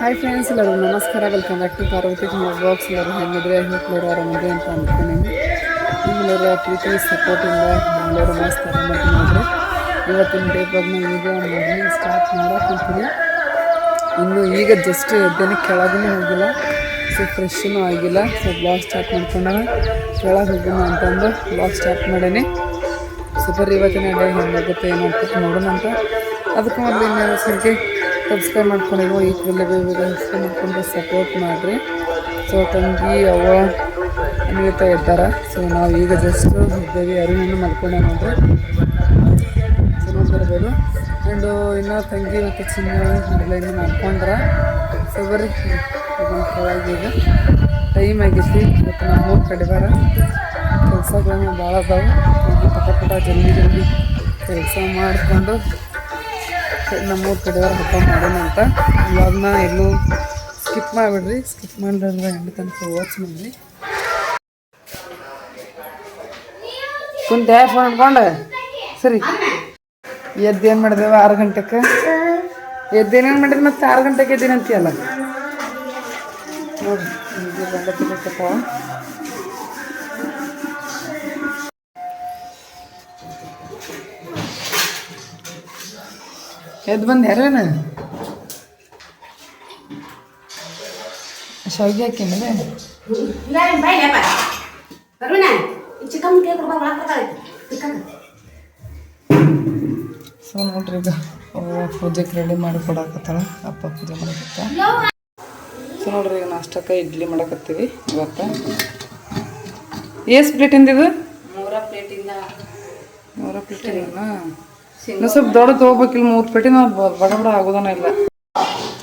Hi friends ಎಲ್ಲರೂ ನಮಸ್ಕಾರ. Welcome back to Parvathi vlogs ಎಲ್ಲರೂ ಹೆಂಗಿದ್ರೆ? ಎಲ್ಲರೂ ಆರಾಮಿದೆ ಅಂತ ಅಂದ್ಕೊಂಡಿನಿ ನಿಮ್ಮೆಲ್ಲರ ಪ್ರೀತಿ ಸಪೋರ್ಟಿಂದ ಎಲ್ಲರೂ ಮಸ್ತ್ ಆರಾಮಾಗಿ ಮಾಡಿದ್ರೆ ಇವತ್ತಿನ ಡೇ ಈಗ ಮಾರ್ನಿಂಗ್ ಸ್ಟಾರ್ಟ್ ಮಾಡೋಕ್ಕಿಂತೀನಿ ಇನ್ನು ಈಗ ಜಸ್ಟ್ ಎದ್ದೇನೆ ಕೆಳಗೂ ಹೋಗಿಲ್ಲ. ಸೊ ಫ್ರೆಶ್ನೂ ಆಗಿಲ್ಲ. ಸೊ ಬ್ಲಾಗ್ ಸ್ಟಾರ್ಟ್ ಮಾಡ್ಕೊಂಡಾಗ ಕೆಳಗೆ ಹೋಗೋಣ ಅಂತಂದು ಬ್ಲಾಗ್ ಸ್ಟಾರ್ಟ್ ಮಾಡೇನಿ. ಸೂಪರ್ ಇವತ್ತಿನ ಡೇ ಹೆಂಗಾಗುತ್ತೆ, ಏನು ನೋಡೋಣ ಅಂತ ಅದಕ್ಕೆ ಮೊದಲು ಸರ್ಗೆ ಸಬ್ಸ್ಕ್ರೈಬ್ ಮಾಡ್ಕೊಂಡಿರೋ ಈ ಕೂಡಲೇ ಸಬ್ಸ್ಕ್ರೈಬ್ ಮಾಡ್ಕೊಂಡು ಸಪೋರ್ಟ್ ಮಾಡಿರಿ. ಸೊ ತಂಗಿ, ಅವ್ವ ಅನ್ವಿತಾ ಇದ್ದಾರೆ. ಸೊ ನಾವು ಈಗ ಜಸ್ಟ್ ಇದ್ದೇವೆ. ಅರಿವನ್ನು ಮಾಡ್ಕೊಂಡೆ ನೋಡ್ರಿ ಚೆನ್ನಾಗಿ ಬರ್ಬೋದು. ಆ್ಯಂಡು ಇನ್ನೂ ತಂಗಿ ಮತ್ತು ಚಿನ್ನ ಮೊದಲೇನು ಮಾಡ್ಕೊಂಡ್ರೆ. ಸೊ ಬರ್ರಿ. ಈಗ ಟೈಮ್ ಆಗೈತಿ ಮತ್ತು ನಮ್ಮ ಹೋಗಿ ಕಡೆ ಬರ ಕೆಲಸಗಳನ್ನ ಭಾಳ ಅದಾವೆ. ಪಟ ಪಟ ಜಲ್ದಿ ಜಲ್ದಿ ಕೆಲಸ ಮಾಡಿಕೊಂಡು ನಮ್ಮೂರ ಕಡೆಯವ್ರ ಹಬ್ಬ ಮಾಡೋಣ ಅಂತ. ಇವಾಗನ ಎಲ್ಲೂ ಸ್ಕಿಪ್ ಮಾಡಿಬಿಡ್ರಿ. ಸ್ಕಿಪ್ ಮಾಡಿದ್ರೆ ಎಂಟು ತನಕ ವಾಚ್ ಮಾಡಿ ಕುಂತೆ ಫೋನ್ ಇಟ್ಕೊಂಡು ಸರಿ. ಎದ್ದೇನು ಮಾಡಿದೆವು? ಆರು ಗಂಟೆಗೆ ಎದ್ದೇನೇನು ಮಾಡಿದ್ರೆ ಮತ್ತೆ ಆರು ಗಂಟೆಗೆ ಎದ್ದೀನಿ ಅಂತೀಯಲ್ಲ ನೋಡ್ರಿ ಎದ್ದು ಬಂದು ಯಾರೇನ ಶಾವಿಗೆ ಹಾಕಿನಲ್ಲ ಸೊ ನೋಡ್ರಿ ಈಗ. ಪೂಜೆಗೆ ರೆಡಿ ಮಾಡಿ ಕೊಡಕತ್ತಾಳ. ಅಪ್ಪ ಪೂಜೆ ಮಾಡಕತ್ತ. ಸೊ ನೋಡ್ರಿ ಈಗ ನಾಷ್ಟಕ್ಕೆ ಇಡ್ಲಿ ಮಾಡಕತ್ತೀವಿ ಇವತ್ತು. ಎಷ್ಟು ಪ್ಲೇಟಿಂದ ಇದು ಮೂರ ಪ್ಲೇಟಿಂದ ಮೂರ ಪ್ಲೇಟಿನ ಇನ್ನು ಸ್ವಲ್ಪ ದೊಡ್ಡ ತೊಗೋಬೇಕಿಲ್ಲ ಮೂರು ನಾವು ಬಡ ಬಡ ಆಗೋದನ ಇಲ್ಲ.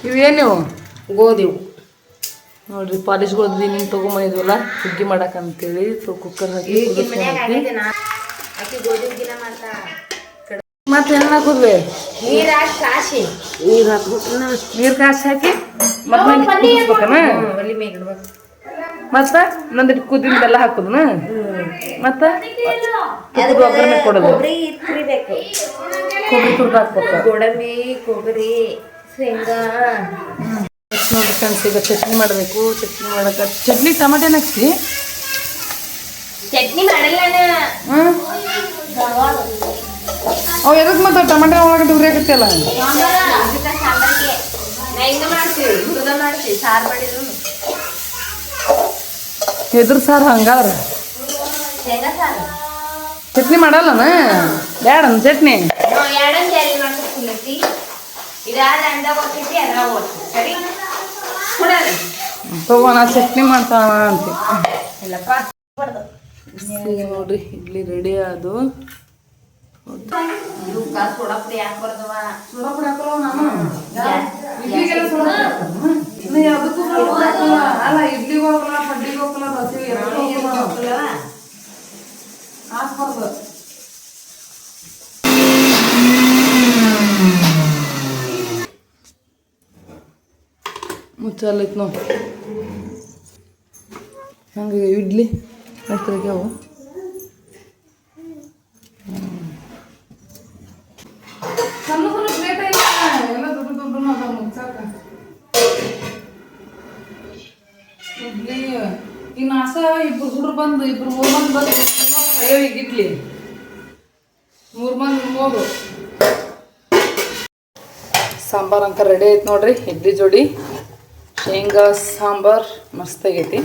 ಇವೇನು ಗೋಧಿ ಗೋಧಿವು ನೋಡ್ರಿ ಪಾಲಿಶ್ಗಳದ್ದು ನಿಮ್ಗೆ ತೊಗೊಂಬಂದಿದ್ವಲ್ಲ ಹುಗ್ಗಿ ಮಾಡಕ್ಕಂತೇಳಿ ಸೊ ಕುಕ್ಕರ್ ಹಾಕಿ ಮತ್ತೆ ಹಾಕುದ್ವಿ ನೀರ್ ಹಾಕಿ ಕಾಸಿ ನೀರ್ ಹಾಕ್ಬೇಕು ನೀರು ಕಾಸಿ ಹಾಕಿ ಮತ್ತೆ ಮತ್ತೆ ನಂದಿಟ್ಟು ಕುದಿಂದೆಲ್ಲ ಹಾಕುದನ? ಮತ್ತೆ? ಒಗ್ಗರಣೆ ಕೊಡೋದು. ಕೊಬ್ಬರಿ ತುರ್ದು ಹಾಕ್ಬೇಕು. ಗೋಡಂಬಿ ಕೊಬ್ಬರಿ ಶೇಂಗಾ. ಫ್ರೆಂಡ್ಸ್ ಈಗ ಚಟ್ನಿ ಮಾಡಬೇಕು. ಚಟ್ನಿ ಮಾಡಕ್ಕೆ ಚಟ್ನಿ ಟಮಾಟೆ ಹಾಕ್ಸಿ. ಚಟ್ನಿ ಮಾಡಲ್ಲ ಹ್ಞೂ ಅವು ಎದಕ್ಕೆ ಮತ್ತೆ ಟಮಾಟೆ ಒಳಗಡೆ ಮಾಡಿದ್ರು. ಎದ್ರ ಸಾರು ಹಂಗಾರ. ಚಟ್ನಿ ಮಾಡಲ್ಲನ? ಬ್ಯಾಡನ್ ಚಟ್ನಿ? ತಗೋಣ ಚಟ್ನಿ ಮಾಡ್ತಾವ ಅಂತ. ನೋಡ್ರಿ ಇಡ್ಲಿ ರೆಡಿ ಅದು. ಅಲ್ಲ ಇಡ್ಲಿಗೆ ಹೋಗಲ್ಲ ಪಡ್ಡಿಗೆ ಹೋಗಲ್ಲ ದೋಸೆಗೆ ಹಾಕ್ಬಾರ್ದು ಮುಚ್ಚಾಲೈತ್ ನಾವು ಹಂಗೆ ಇಡ್ಲಿ ಅವು. ಇನ್ನು ನಾಸ ಇಬ್ರು ಹುಡ್ರು ಬಂದು ಇಬ್ರು ಮಂದಿ ಬಂದು. ಅಯ್ಯೋ, ಈಗ ಇಡ್ಲಿ. ಮೂರು ಮಂದಿ ಮೂರು. ಸಾಂಬಾರ್ ಅಂಕ ರೆಡಿ ಐತೆ ನೋಡ್ರಿ. ಇಡ್ಲಿ ಜೋಡಿ, ಶೇಂಗಾ, ಸಾಂಬಾರ್, ಮಸ್ತ್ ಆಗೈತಿ.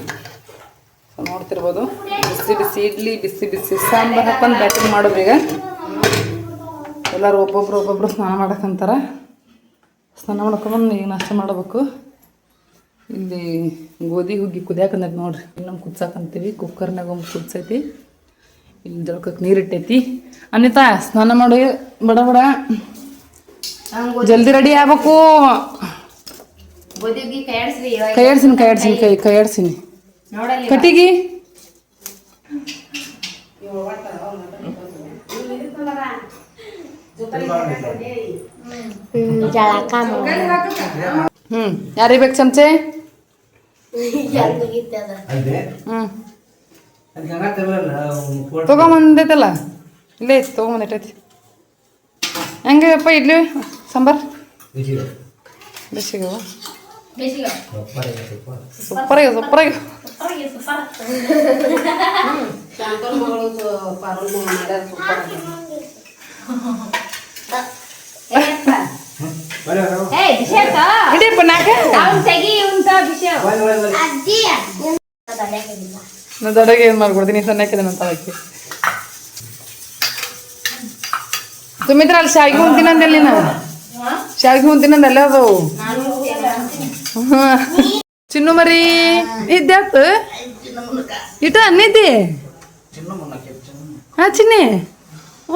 ಸೊ ನೋಡ್ತಿರ್ಬೋದು. ಬಿಸಿ ಬಿಸಿ ಇಡ್ಲಿ, ಬಿಸಿ ಬಿಸಿ ಸಾಂಬಾರ್ ಹಾಕೊಂಡು ಬ್ಯಾಟಿಂಗ್ ಮಾಡೋದು ಈಗ. ಎಲ್ಲರೂ ಒಬ್ಬೊಬ್ರು ಒಬ್ಬೊಬ್ರು ಸ್ನಾನ ಮಾಡಕ್ಕಂತಾರ ಸ್ನಾನ ಮಾಡ್ಕೊಂಡು ಈಗ ನಾಷ್ಟ ಮಾಡಬೇಕು. ಇಲ್ಲಿ ಗೋಧಿ ಹುಗ್ಗಿ ಕುದಿಯಾಕಂದೈತಿ ನೋಡ್ರಿ. ಇನ್ನೊಂದು ಕುದ್ಸಾಕಂತೀವಿ ಕುಕ್ಕರ್ನಾಗ ಒಂದು ಕುದ್ಸೈತಿ. ಇಲ್ಲಿ ಜಳಕಕ್ಕೆ ನೀರಿಟ್ಟೈತಿ ಅನಿತಾ ಸ್ನಾನ ಮಾಡಿ ಬಡ ಬಡ. ಜಲ್ದಿ ರೆಡಿ ಆಗ್ಬೇಕು. ಕೈಯಾಡ್ಸಿನಿ ಕೈಯಾಡ್ಸಿನಿ ಕೈ ಕೈಯಾಡ್ಸಿನಿ. ಕೈ ಹ್ಮ್ ಯಾರಿಗೆ ಬೇಕು ಚಮಚೆ? ಹ್ಞೂ ತೊಗೊಂಬಂದೈತಲ್ಲ? ಇಲ್ಲೇ ಐತಿ ತಗೊಂಬಂದೈತೈತಿ. ಹೆಂಗೆ ಅಪ್ಪ ಇಡ್ಲಿ ಸಾಂಬಾರ್? ಬೇಸಿಗೆ. ಸೂಪರ್ ಇದೆ ಸೂಪರ್. ಸೂಪರ್ ಆಗಿ ಸೂಪರ್ ಆಗಿ ಸೂಪರ್ ಸೂಪರ್. ಶಾಂತನ ಮಗಳು ಪಾರಲ್ ಮಾಡ್ಯಾರ ಸೂಪರ್ ಏನಪ್ಪ ಬರೀ ಬರೋ ಏ ಅಭಿಷೇಕ. ಇಡೀಪ್ಪ ನಾಕ ಅಜ್ಜಿ. ನಾ ದೊಡ್ಡಗೆ ಏನು ಮಾಡ್ಕೊಡ್ತೀನಿ? ಸಣ್ಣಕ್ಕಿದೆ ಅಂತ ಅದಕ್ಕೆ ಸುಮಿತ್ರ ಅಲ್ಲಿ ಶಾವಿಗೆ ನಾ ನಾವು? ಶಾವಿಗೆ ಉಂತಿನಂದಲ್ಲ ಅದು? ಚಿನ್ನು ಮರಿ ಇದ್ಯಾತ ಇಟ ಅನ್ನಿದ್ದಿ ಹಾ ಚಿನ್ನಿ.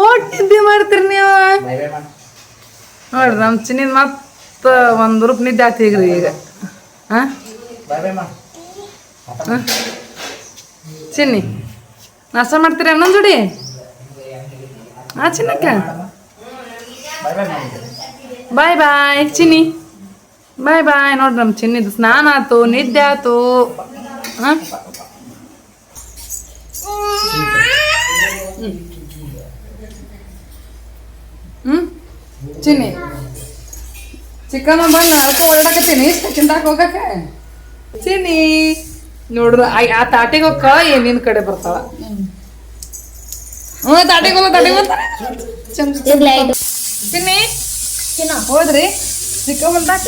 ಓಟ್ ನಿದ್ದೆ ಮಾಡ್ತೀರಿ ನೀವು? ನೋಡ್ರಿ ನಮ್ಮ ಚಿನ್ನಿ ಮತ್ತೆ ಒಂದು ರೂಪ ನಿದ್ದೆ ಈಗ ಈಗ ಈಗ. ಹಾಂ? ಮಾಡಿ ಚಿನ್ನಿ, ನಾಷ್ಟ ಮಾಡ್ತೀರಾ ಇನ್ನೊಂದು ಜೋಡಿ? ಹಾಂ ಚಿನ್ನಕ್ಕ? ಬಾಯ್ ಬಾಯ್ ಚಿನ್ನಿ. ಬಾಯ್ ಬಾಯ್ ನೋಡ್ರಿ ನಮ್ಮ ಚಿನ್ನಿದು ಸ್ನಾನ ಆಯ್ತು ನಿದ್ದೆ ಆಯ್ತು ಹಾಂ ಹ್ಞೂ ಚಿನ್ನಿ, ಚಿಕ್ಕಮ್ಮ ಬಂದು ನಾಲ್ಕು ಹೊರಡಕತ್ತೀನಿ ಇಷ್ಟ ತಿಂದಾಕ ಹೋಗಕ್ಕೆ? ಚಿನ್ನಿ. ನೋಡ್ರು ಆ- ತಾಟಿಗೆ ಹೋಗಿ ಏನೇನ್ ಕಡೆ ಬರ್ತಾವ ಹ್ಞೂ ತಾಟಿಗೆ ಹೋಗ ತಾಟಿಗೆ ಬರ್ತಾರ ಚಿನ್ನಿ ಹೋದ್ರಿ. ಚಿಕ್ಕ ಬಂದಾಕ?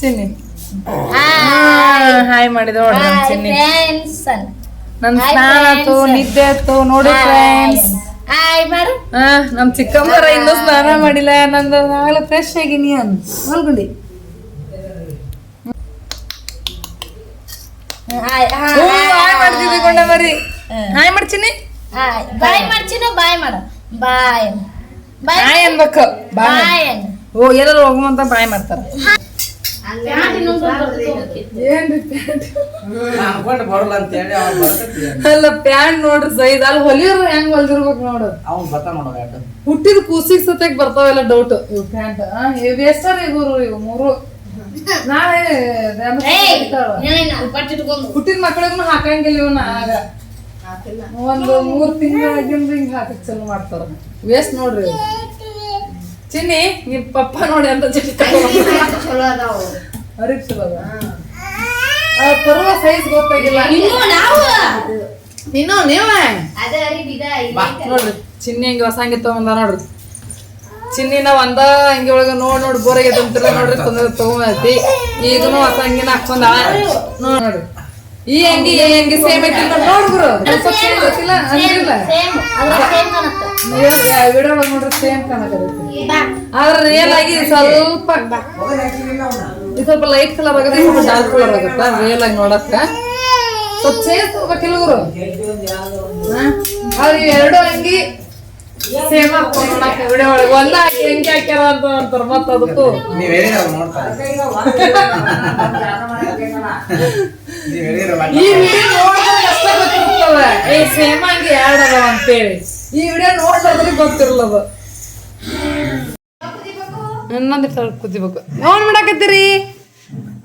ಚಿನ್ನಿ ಹಾಯ್ ಮಾಡಿದ ಚಿನ್ನಿ ನನ್ ಸ್ನಾನ ಆತು ನಿದ್ದೆ ಆತು ನೋಡಿ ಫ್ರೆಂಡ್ಸ್ ನಮ್ ಚಿಕ್ಕಮ್ಮರ ಇನ್ನೂ ಸ್ನಾನ ಮಾಡಿಲ್ಲ. ನಂದು ನಾಳೆ ಫ್ರೆಶ್ ಆಗಿನಿ ಅನ್ ಮಲ್ಗುಂಡಿ. ಹಾಯ್ ಮಾಡ್ತಿದ್ವಿ ಕೊಂಡ ಮರಿ ಹಾಯ್ ಮಾಡ್ತೀನಿ ಹಾಯ್ ಬಾಯ್ ಮಾಡು. ಬಾಯ್. ಬಾಯ್ ಹಾಯ್ ಅನ್ಬೇಕು ಬಾಯ್ ಬಾಯ್ ಓ ಎಲ್ಲರೂ ಹೋಗುವಂತ ಬಾಯ್ ಮಾಡ್ತಾರ. ಅಲ್ಲ ಪ್ಯಾಂಟ್ ನೋಡ್ರಿ ಸೈದ್ ಅಲ್ಲಿ ಹೊಲಿಯೋರು ಹೆಂಗ್ ಹೊಲ್ದಿರ್ಬೇಕು ನೋಡು. ಹುಟ್ಟಿದ ಕೂಸಿಗೆ ಸತ್ಯಕ್ ಬರ್ತಾವೆಲ್ಲ ಡೌಟ್ ಇವ್ ಪ್ಯಾಂಟ್. ಎಷ್ಟಾರ ಇವರು ಇವು ಮೂರು? ನಾಳೆ ಹುಟ್ಟಿದ ಮಕ್ಕಳಿಗೂ ಹಾಕಂಗಿಲ್ಲ ಇವನ್ ಆಗ. ಒಂದು ಮೂರ್ ತಿಂಗಳಾಗಿಂದ ಹಿಂಗ್ ಹಾಕಕ್ ಚಲೋ ಮಾಡ್ತಾರ. ವೇಸ್ಟ್ ನೋಡ್ರಿ ಚಿನ್ನಿ ನಿಮ್ ಪಪ್ಪ ನೋಡಿ ಅಂತ ಚಿಟ್ಟಿ ಚಲೋ ಅದಾವು. ಅರಿಪ್ ಚಲೋ ಅದ. ಆ ತರುವ ಸೈಜ್ ಗೊತ್ತಾಗಿಲ್ಲ. ಇನ್ನು ನಾವು? ನೀನು ನೀವ? ಅದ ಅರಿಬಿದ ನೋಡ್ರಿ ಚಿನ್ನಿ ಹಿಂಗ ಹೊಸ ಹಂಗೆ ತಗೊಂಡ ನೋಡ್ರಿ. ಚಿನ್ನಿನ ಒಂದ ಹಂಗೆ ಒಳಗ ನೋಡ್ ನೋಡಿ ಬೋರಾಗೆ ತಂತಿರ ನೋಡ್ರಿ ತೊಂದರೆ ತಗೊಂಡೈತಿ ಈಗನು ಹೊಸ ಹಂಗಿನ ಹಾಕೊಂಡ ನೋಡ್ರಿ. ಈ ಅಂಗಿ ಈ ಅಂಗಿ ಸೇಮ್ ಐತಿ ಸ್ವಲ್ಪ change ಐತಿಲ್ಲ ಅಂದ್ರಿಲ್ಲ. ಸೇಮ್ ಸೇಮ್ ಕಾಣುತ್ತೆ. ವಿಡಿಯೋ ಒಳಗೆ ನೋಡ್ರಿ ಸೇಮ್ ಕಾಣಕತ್ತೈತಿ ಆದ್ರೆ ರಿಯಲ್ ಆಗಿ ಸ್ವಲ್ಪ ಇದು ಸ್ವಲ್ಪ ಲೈಟ್ ಕಲರ್ ಆಗುತ್ತೆ ಸ್ವಲ್ಪ ಡಾರ್ಕ್ ಕಲರ್ ಆಗುತ್ತೆ ರಿಯಲ್ ಆಗಿ ನೋಡಕ್ಕ. ಸ್ವಲ್ಪ ಸೇಮ್ ತಗೋಬೇಕಿಲ್ಲ ಗುರು. ಅವ್ರು ಎರಡು ಅಂಗಿ ಸೇಮ್ ವಿಡಿಯೋ ಒಳಗೆ. ಒಂದ ಹಾಕಿ ಅಂಗಿ ಹಾಕ್ಯಾರ ಅಂತ ಅಂತಾರ ಮತ್ತ ಅದಕ್ಕೂ. ನೀವು ಹೇಳಿರೋ ನೋಡ್ತಾರೆ. ನೀವು ಹೇಳಿರೋ ಈ ವಿಡಿಯೋ ನೋಡಿದ್ರೆ ಅಷ್ಟೇ ಗೊತ್ತಿರ್ತವ ಏ ಸೇಮ್ ಅಂಗಿ ಎರಡು ಅದಾವ ಅಂತೇಳಿ. ಈ ವಿಡಿಯೋ ನೋಡಿದ್ರೆ ಗೊತ್ತಿರಲ್ಲದು ಇನ್ನೊಂದು ಸ್ವಲ್ಪ ಕುದಿಬೇಕು. ನೋಡ್ ಮಾಡಾಕತ್ತೀರಿ?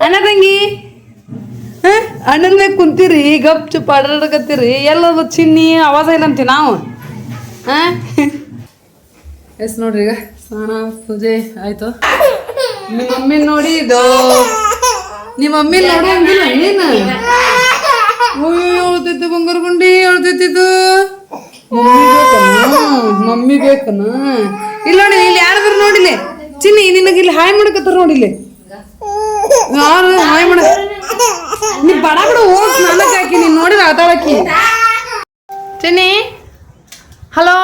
ಅಣ್ಣ ತಂಗಿ? ಅಣ್ಣನ ಕುಂತೀರಿ ಗಪ್ ಚುಪ್ ಆಡಾಡಕತ್ತೀರಿ. ಎಲ್ಲದು ಚಿನ್ನಿ ಅವಾಜ್ ಇಲ್ಲ ಅಂತೀವಿ ನಾವು? ಹಾಂ? ಎಸ್ ನೋಡ್ರಿ ಈಗ ಸ್ನಾನ, ಪೂಜೆ ಆಯ್ತು. ನಿಮ್ಮ ಮಮ್ಮಿ ನೋಡಿ ಇದು. ನಿಮ್ಮ ಮಮ್ಮಿ ನೋಡಂಗಿಲ್ಲ ನೀನು ಅಯ್ಯೋ ಅಳ್ತೈತೆ ಬಂಗಾರ ಗುಂಡಿ ಬೇಕನ? ಮಮ್ಮಿ ಬೇಕನ? ಇಲ್ಲ ನೋಡಿ, ಇಲ್ಲಿ ಯಾರಾದ್ರೂ ನೋಡಿಲ್ಲ ಚಿನ್ನಿ, ನಿನಗೆ ಇಲ್ಲಿ ಹಾಯ್ ಮಾಡಕತ್ತಾರ ನೋಡಿಲ್ಲ ಯಾರು ಹಾಯ್ ಮಾಡ ನೀ ಬಡ ಬಡ, ಹೋಗ್ ಸ್ನಾನಕ್ಕೆ ಹಾಕಿ, ನೀನ್ ನೋಡಿದ್ರೆ ಆತಾಡಕ್ಕಿ ಚಿನ್ನಿ. ಹಲೋ?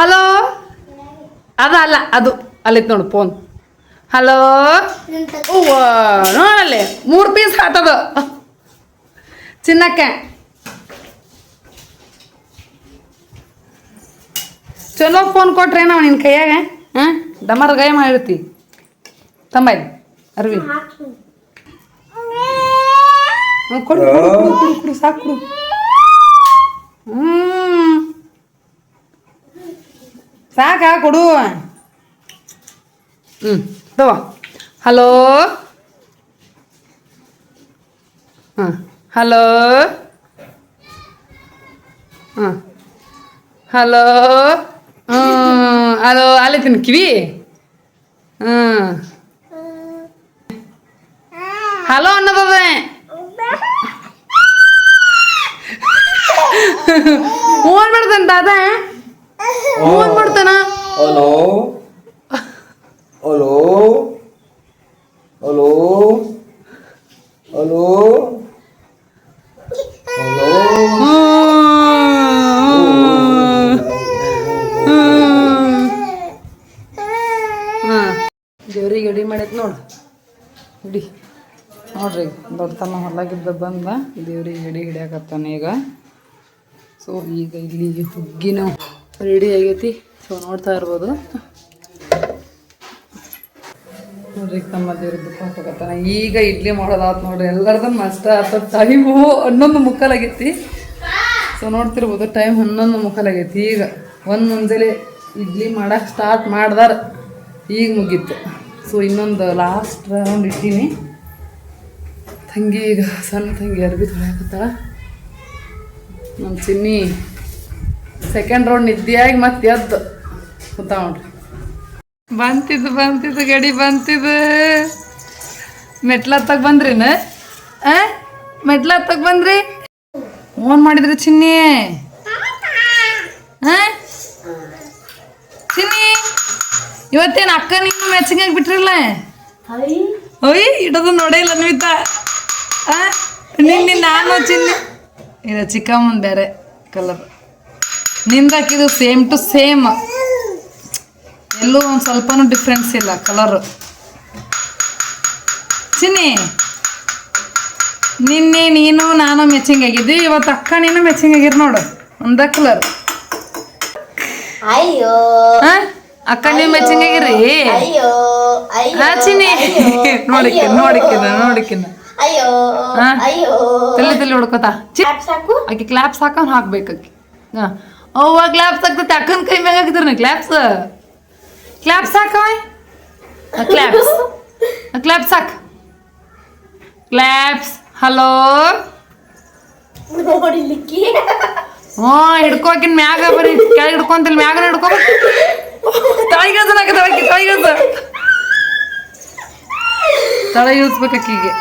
ಹಲೋ? ಅದ ಅಲ್ಲ ಅದು ಅಲ್ಲಿತ್ ನೋಡು ಫೋನ್ ಹಲೋ? ನೋಡಲ್ಲಿ, ಮೂರು ಪೀಸ್ ಹಾಟದು ಚಿನ್ನಕ್ಕೆ. ಚಲೋ ಫೋನ್ ಕೊಟ್ರೆ ನಾವು ನಿನ್ನ ಕೈಯಾಗ? ಹಾಂ? ಡಮರ್ ಗಾಯ ಮಾಡಿರ್ತಿ. ತಂಬಾಯ್ ಅರ್ವಿ. ಕೊಡು ಕೊಡು ಸಾಕು ಹ್ಞೂ ಸಾಕಾ ಕೊಡು. ಹ್ಞೂ ತಗೋ. ಹಲೋ? ಹಾಂ ಹಲೋ? ಹಾಂ ಹಲೋ? ಹ್ಞೂ ಹಲೋ ಅಲ್ಲೈತಿನ ಕಿವಿ ಹ್ಞೂ ಹಲೋ ಅನ್ನೋದದೆ ಫೋನ್ ಮಾಡ್ತಾನ ದಾದ ಫೋನ್ ಮಾಡ್ತಾನ? ಹಲೋ? ಹಲೋ? ಹಲೋ? ಹಲೋ? ದೇವ್ರಿಗೆ ಎಡಿ ಮಾಡೈತೆ ನೋಡು. ಹಿಡಿ ನೋಡ್ರಿ ದೊಡ್ಡ ತಮ್ಮ ಹೊಲಾಗಿದ್ದ ಬಂದ ದೇವ್ರಿಗೆ ಎಡಿ ಹಿಡಿಯಾಕತ್ತಾನೆ ಈಗ. ಸೊ ಈಗ ಇಲ್ಲಿ ಹುಗ್ಗಿನೂ ರೆಡಿ ಆಗೈತಿ. ಸೊ ನೋಡ್ತಾ ಇರ್ಬೋದು. ನೋಡ್ರಿ, ತಮ್ಮ ದೇವ್ರದ್ದು ಹಾಕೋಕತ್ತಾನ ಈಗ ಇಡ್ಲಿ ಮಾಡೋದಾತು ನೋಡ್ರಿ. ಎಲ್ಲರದ ಮಸ್ತ ಆತ. ಟೈಮು ಹನ್ನೊಂದು ಮುಕ್ಕಾಲಾಗೈತಿ ಸೊ ನೋಡ್ತಿರ್ಬೋದು ಟೈಮ್ ಹನ್ನೊಂದು ಮುಕ್ಕಾಲಾಗೈತಿ ಈಗ ಒಂದು ಮುಂಜಾನೆ ಇಡ್ಲಿ ಮಾಡಕ್ಕೆ ಸ್ಟಾರ್ಟ್ ಮಾಡ್ದಾರ. ಈಗ ಮುಗೀತು. ಸೊ ಇನ್ನೊಂದು ಲಾಸ್ಟ್ ರೌಂಡ್ ಇಟ್ಟೀನಿ. ತಂಗಿ ಈಗ ಸಣ್ಣ ತಂಗಿ ಅರ್ಬಿ ತೊಳೆಯಕತ್ತಾಳ. ನಮ್ಮ ಚಿನ್ನಿ ಸೆಕೆಂಡ್ ರೌಂಡ್ ನಿದ್ದೆಯಾಗಿ ಮತ್ತೆ ಎದ್ದು ಕೂತ ನೋಡ್ರಿ. ಬಂತಿದ್ದು ಬಂತಿದ್ದು ಗಡಿ ಬಂತಿದ್ದು ಮೆಟ್ಲ ಹತ್ತಕ್ ಬಂದ್ರಿನ ಆ? ಬಂದ್ರಿ? ಫೋನ್ ಮಾಡಿದ್ರಿ ಚಿನ್ನಿ. ಚಿನ್ನಿ, ಇವತ್ತೇನು ಅಕ್ಕ ನಿಮ್ಮ ಆಗಿ ಬಿಟ್ರಲ್ಲ? ಓಯ್ ಇಡೋದು ನೋಡೇ ಇಲ್ಲ ಆ? ನಿನ್ನೆ ನಾನು ಚಿನ್ನಿ. ಇದು ಚಿಕ್ಕಮ್ಮನ ಬೇರೆ ಕಲರ್ ನಿಂದು ಹಾಕಿದ್ದು ಸೇಮ್ ಟು ಸೇಮ್ ಎಲ್ಲೂ ಒಂದು ಸ್ವಲ್ಪನೂ ಡಿಫ್ರೆನ್ಸ್ ಇಲ್ಲ ಕಲರು ಚಿನ್ನಿ ನಿನ್ನೆ ನೀನು ನಾನು ಮೆಚ್ಚಿಂಗ್ ಆಗಿದ್ದು ಇವತ್ತು ಅಕ್ಕ ನೀನು ಮೆಚ್ಚಿಂಗ್ ಆಗಿರ್ ನೋಡು ಒಂದ ಕಲರ್ ಅಯ್ಯೋ. ಅಕ್ಕ ನೀವು ಮೆಚ್ಚಿಂಗ್ ಆಗಿರಿ ಚಿನ್ನಿ. ನೋಡಿಕ್ಕೆ ನೋಡಿಕಿನ? ಅಯ್ಯೋ. ತಲೆ ತಲೆ ಹೊಡ್ಕೋತಾ. ಆಕೆ ಕ್ಲಾಪ್ಸ್ ಹಾಕೊಂಡು ಹಾಕ್ಬೇಕು ಆಕೆ. ಹಾಂ. ಅವ್ವ ಕ್ಲಾಪ್ಸ್ ಹಾಕ್ತೈತೆ ಅಕ್ಕನ ಕೈ ಮ್ಯಾಗ ಹಾಕಿದ್ರಿ ಕ್ಲಾಪ್ಸ್ ಕ್ಲಾಪ್ಸ್ ಹಾಕವ ಕ್ಲಾಪ್ಸ್ ಕ್ಲಾಪ್ಸ್ ಹಾಕ್ ಕ್ಲಾಪ್ಸ್ ಹಲೋ ನೋಡಿಲಿಕ್ಕೆ ಹ್ಞೂ ಹಿಡ್ಕೋಕಿನ್ ಮ್ಯಾಗ ಬರೀ ಕೆಳಗೆ ಹಿಡ್ಕೊಂತಿಲ್ಲ ಮ್ಯಾಗನ ಹಿಡ್ಕೊ ತಳಗಿಳ್ಸ ತಳಗಿ ತಳಗಿಳ್ಸ ತಳ ಇಳಿಸ್ಬೇಕು ಆಕಿಗೆ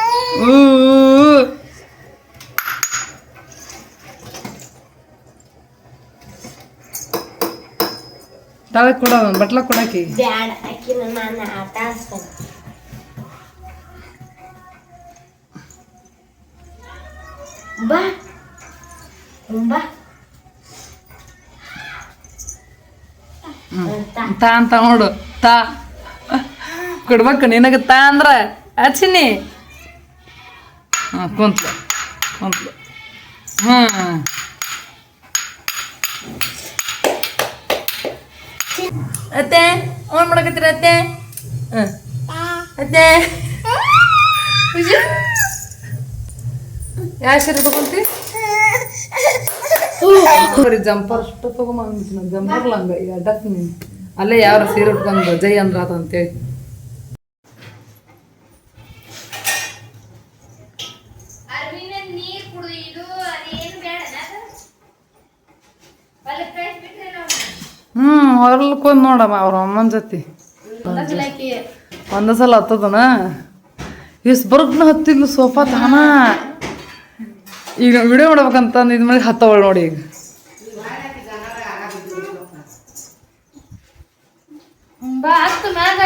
ಊ ತಳಗ್ ಕೊಡ ಬಟ್ಲ ಕೊಡಾಕಿ ಬ್ಯಾಡ ಅಕ್ಕಿನ ನಾನು ಆಟ ಆಡ್ಸ್ತೇನೆ. ಬಾ ಬಾ. ಅಂತ. ತಾ ಅಂತ ನೋಡು ತಾ. ಕೊಡ್ಬೇಕು ನಿನಗೆ ತಾ ಅಂದ್ರ ಹಚ್ಚಿನಿ ಹಾಂ ಕುಂತ್ಲು ಕುಂತ್ಲು. ಹ್ಞೂ ಅತ್ತೆ ಓನ್ ಮಾಡಕತ್ತೀರ ಅತ್ತೆ. ಅತ್ತೆ. ಯಾವ ಸೀರೆ ತಗೊಂತಿ? ಜಂಪರ್ ಅಷ್ಟು ತಗೊಂಬಂದ್ ಜಂಪರ್ ಲಂಗ ಈಗ ಅಡ್ಡಕ್ ನೀನು. ಅಲ್ಲೇ ಯಾರು ಸೀರೆ ಉಟ್ಕೊಂಡ್ ಜೈ ಅಂದ್ರ ಅಂತೇಳಿ. ನೀರ್ ಕುಡಿದು ಇದು ಅದೇನು ಬೇಡ ಹೊಲಕ್ಕೆ ಕಳಿಸ್ಬಿಟ್ರೆ ನಾವು ಹ್ಞೂ ಹೊರಲ್ಕೊಂಡ್ ನೋಡಮ್ಮ ಅವ್ರ ಅಮ್ಮನ ಜೊತೆ. ಒಂದ ಸಲ ಹತ್ತದನ? ಇಷ್ಟು ಬರ್ಗ್ನ ಹತ್ತಿದ್ಲು ಸೋಫಾ ತಾನ. ಈಗ ವಿಡಿಯೋ ಮಾಡ್ಬೇಕಂತ ಇದು ಮಾಡಿ ಹತ್ತವಳು ನೋಡಿ ಈಗ. ಬಾ, ಹತ್ತು ಮ್ಯಾಗ.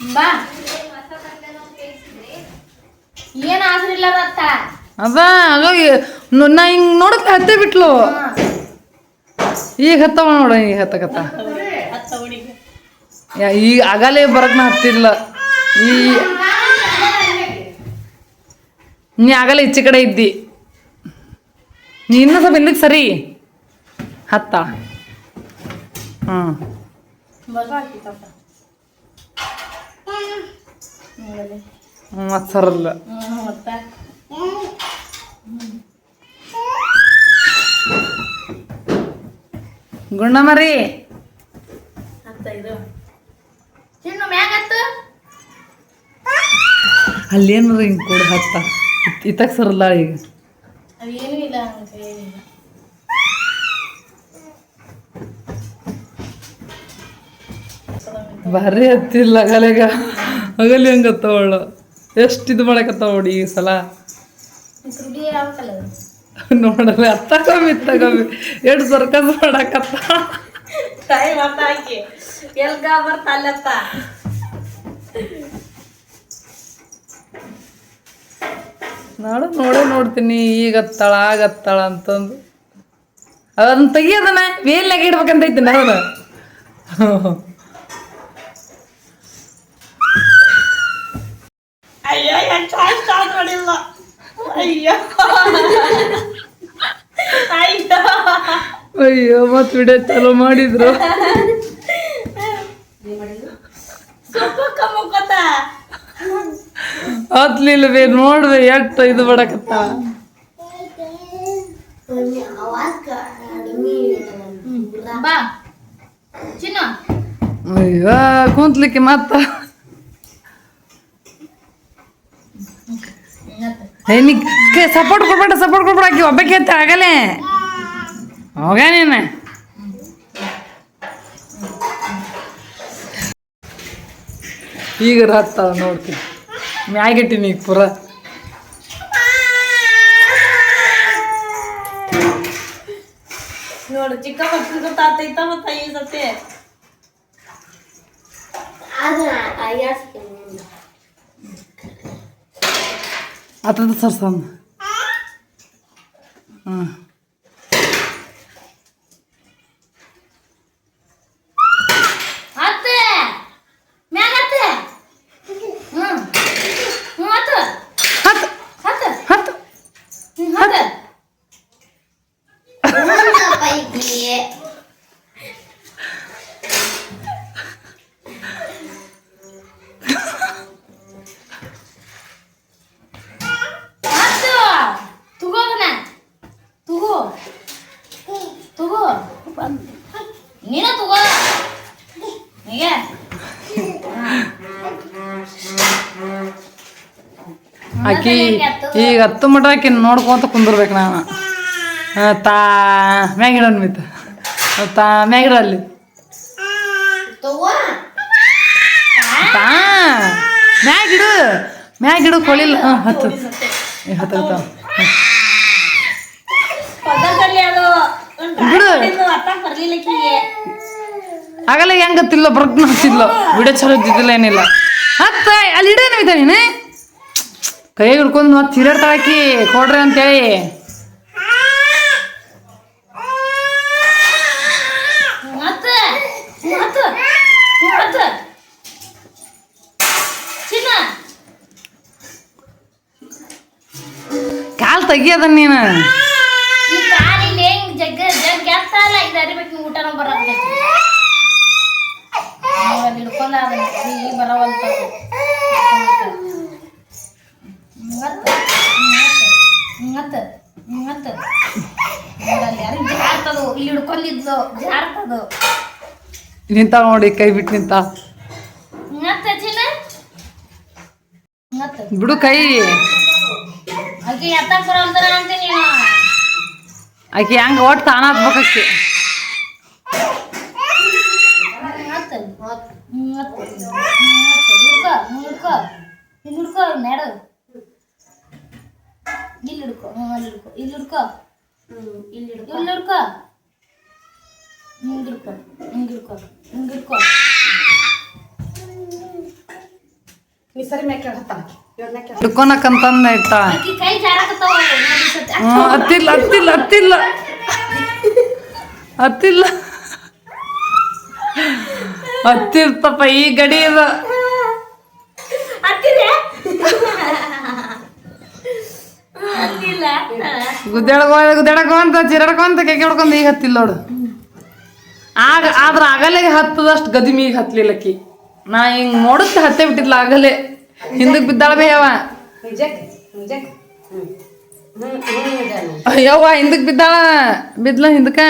ಬಾ. ಅದ, ಹಾಗಾಗಿ ನಾ ಹಿಂಗೆ ನೋಡಕ್ಕೆ ಹತ್ತೆ ಬಿಟ್ಲು. ಈಗ ಹತ್ತವ ನೋಡ, ಈಗ ಹತ್ತಕತ್ತ. ಈಗ ಆಗಲೇ ಬರಕ್ ನಾ ಹತ್ತಿಲ್ಲ ಈ ನೀ ಆಗಲೇ ಈಚೆ ಕಡೆ ಇದ್ದಿ. ನೀ ಇನ್ನೂ ಸ್ವಲ್ಪ ಹಿಂದಕ್ಕೆ ಸರಿ. ಹತ್ತ. ಹ್ಞೂ ಮತ್ತೆ ಸರಲ್ಲ. ಗುಣಮರಿ ಅಲ್ಲೇನು ಹಿಂಗೆ ಕೊಡ ಹತ್ತ? ಇತ್ತಾಗ ಸರಲ್ಲ ಈಗ. ಅದೇನೂ ಹತ್ತಿಲ್ಲ ಅಗಲೇಗ ಅಗಲಿ ಹಂಗತ್ತವಳು ಎಷ್ಟು ಇದು ಮಾಡಕತ್ತಾವ ಈ ಸಲ? ನೋಡಲ್ಲ ಅತ್ತ ಕಮ್ಮಿ ಎರಡು ಸರ್ಕಸ್ ಮಾಡಕತ್ತ? ತಾಯಿ ಹಾಕಿ ಎಲ್ಗ ಬರ್ತಲ್ಲತ್ತ ನೋಡು ನೋಡೇ ನೋಡ್ತೀನಿ ಈಗ ಹತ್ತಾಳ ಆಗ ಹತ್ತಾಳ ಅಂತಂದು ಅದನ್ನ ತೆಗಿಯೋದನ್ನ ವೇಲ್ನಾಗ ಇಡ್ಬೇಕಂತ ಐತಿ ನಾನು ಅಯ್ಯೋ ಚಾಯ್ಸ್ ಸ್ಟಾರ್ಟ್ ಮಾಡಿಲ್ಲ. ಅಯ್ಯೋ. ಅಯ್ಯೋ. ಅಯ್ಯೋ ಮತ್ ವಿಡಿಯೋ ಚಾಲೂ ಮಾಡಿದ್ರು. ಹತ್ಲಿಲ್ವೇ ನೋಡ್ದೆ ಎಷ್ಟು ಇದು ಬಡಕತ್ತ ಅಯ್ಯೋ ಕುಂತ್ಲಿಕ್ಕೆ ಮತ್ತ. ಸಪೋರ್ಟ್ ಕೊಡ್ಬೇಡ ಸಪೋರ್ಟ್ ಕೊಡ್ಬೇಡ ಆಕಿ ಒಬ್ಬಕ್ಕೆ ಅಂತ ಆಗಲೇ. ಹೋಗ ನೀನು. ಈಗ ರಾತ್ ನೋಡ್ತೀನಿ. ಮ್ಯಾಗಿಟ್ಟಿನಿ ಈಗ ಪುರ. ನೋಡು ಚಿಕ್ಕ ಮಕ್ಕಳಿಗೂ ತಾತೈತ ಮತ್ತ ಈ ಸತಿ? ಆತದ ಸರ್ಸಂದ ಹ್ಞೂ ಅತ್ತೆ ಮ್ಯಾಗ ಅತ್ತೆ ಹ್ಮ್ ಹ್ಮ್ ಅತ್ತ ಹತ್ತು ಹತ್ತ ಹತ್ತು ಹ್ಮ್ ಹತ್ತ ಹತ್ತು ತಗೋದನ ತಗೋ ತಗೋ ನೀನ ತಗೋ ಈಗ ಆಕಿ ಈಗ ಹತ್ತು ಮಟ ಆಕಿ ನೋಡ್ಕೊಂತ ಕುಂದಿರ್ಬೇಕು ನಾನು. ತಾ ಮ್ಯಾಗಿಡ ಅನ್ಬಿತ ತಾ ಮ್ಯಾಗಿಡ ಅಲ್ಲಿ. ತಾ ಮ್ಯಾಗಿಡು ಮ್ಯಾಗಿಡು ಕೊಳಿಲ್ಲ. ಹಾಂ ಹತ್ತು. ಏ, ಹತ್ತು ಹತ್ತು. ಪದದಲ್ಲಿ ಅದು ಬಿಡು. ಆಗಲ್ಲ ಹೆಂಗ ಗೊತ್ತಿಲ್ಲ ಬರ್ಗ್ನ ಹತ್ತಿದ್ಲು ವಿಡಿಯೋ ಚಲೋ ಇದ್ದಿದ್ದಿಲ್ಲ ಏನಿಲ್ಲ. ಹತ್ತ ಅಲ್ಲಿ ಇಡೇನು ನೀನು. ಕೈ ಹಿಡ್ಕೊಂಡು ಮತ್ತೆ ಚೀರಾಡ್ತಾಳ ಆಕಿ ಕೊಡ್ರಿ ಅಂತೇಳಿ. ಕಾಲ್ ತೆಗಿಯದ ನೀನು? ಊಟನ ಬರಬೇಕು ಅಲ್ಲಿ ನಿಂತ ನೋಡಿ ಕೈ ಬಿಟ್ಟು ನಿಂತ. ಬಿಡು ಕೈ. ಆಕೆ ಹೆಂಗ ಒಟ್ಟು ತಾನ ಹಾಕ್ಬೇಕಿ ಹಿಡ್ಕೊ ಇಲ್ಲಿ ಹಿಡ್ಕೊ ನಡು ಇಲ್ಲಿ ಹಿಡ್ಕೊ ಹ್ಞೂ ಅಲ್ಲಿ ಹಿಡ್ಕೊ ಇಲ್ಲಿ ಹಿಡ್ಕೊ ಇಲ್ಲಿ ಹಿಡ್ಕೊ ಇಲ್ಲಿ ಹಿಡ್ಕೊ ಹಿಂಗೆ ಹಿಡ್ಕೊ ಹಿಂಗ್ ಹಿಡ್ಕೊ ಹಿಂಗ್ ಹಿಡ್ಕೊ ಈ ಸರಿ ಮ್ಯಾಕೆ ಹತ್ತಾಳ ಇವ್ರ ಇಟ್ಟ ಕೈ ಜಾರಕತ್ತಾವ ನೋಡಿ ಸತಿ ಹ್ಮ್, ಹತ್ತಿಲ್ಲ ಹತ್ತಿಲ್ಲ ಹತ್ತಿಲ್ಲ. ಹತ್ತಿಲ್ಲ. ಹತ್ತಿರ್ತಪ್ಪ ಈ ಗಡಿ ಇದು ಹತ್ತಿರ ಹತ್ತಿಲ್ಲ ಗುದ್ದಾಡ್ಕೊ ಗುದ್ದಾಡ್ಕೊಂತ ಚಿರಾಡ್ಕೊಂತ ಕೇಕಾಡ್ಕೊಂತ ಈಗ ಹತ್ತಿಲ್ಲ ನೋಡು ಆಗ ಆದ್ರ ಆಗಲೇ ಹತ್ತದಷ್ಟು ಗದಿಮಿ ಈಗ ಹತ್ಲಿಲ್ಲಕ್ಕಿ ನಾ ಹಿಂಗ್ ನೋಡುತ್ತೆ ಹತ್ತೆ ಬಿಟ್ಟಿದ್ಲ ಆಗಲೇ ಹಿಂದಕ್ ಬಿದ್ದಾಳ ಬೇಯವ ಅಯ್ಯವ್ವ ಹಿಂದಕ್ ಬಿದ್ದಾಳ ಬಿದ್ಲ ಹಿಂದಕ್ಕ